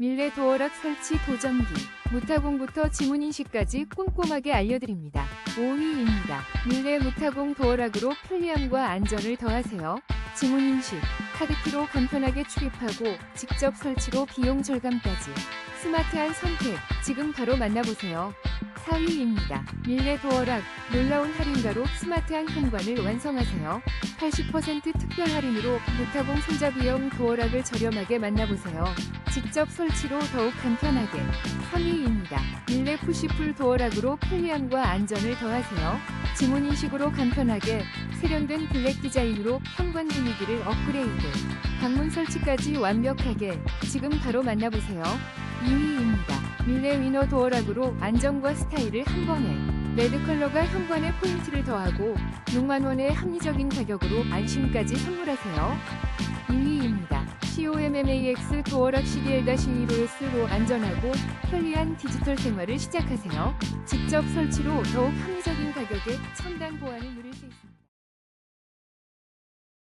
밀레 도어락 설치 도전기. 무타공부터 지문인식까지 꼼꼼하게 알려드립니다. 5위입니다. 밀레 무타공 도어락으로 편리함과 안전을 더하세요. 지문인식, 카드키로 간편하게 출입하고 직접 설치로 비용 절감까지. 스마트한 선택, 지금 바로 만나보세요. 4위입니다. 밀레 도어락, 놀라운 할인가로 스마트한 현관을 완성하세요. 80% 특별 할인으로 무타공 손잡이용 도어락을 저렴하게 만나보세요. 직접 설치로 더욱 간편하게. 3위입니다. 밀레 푸시풀 도어락으로 편리함과 안전을 더하세요. 지문인식으로 간편하게 세련된 블랙 디자인으로 현관 분위기를 업그레이드. 방문 설치까지 완벽하게 지금 바로 만나보세요. 2위입니다. 밀레 위너 도어락으로 안정과 스타일을 한 번에. 레드 컬러가 현관에 포인트를 더하고 6만원의 합리적인 가격으로 안심까지 선물하세요. 2위입니다. COMMAX 도어락 CDL-2로S로 안전하고 편리한 디지털 생활을 시작하세요. 직접 설치로 더욱 합리적인 가격에 첨단 보안을 누릴 수 있습니다.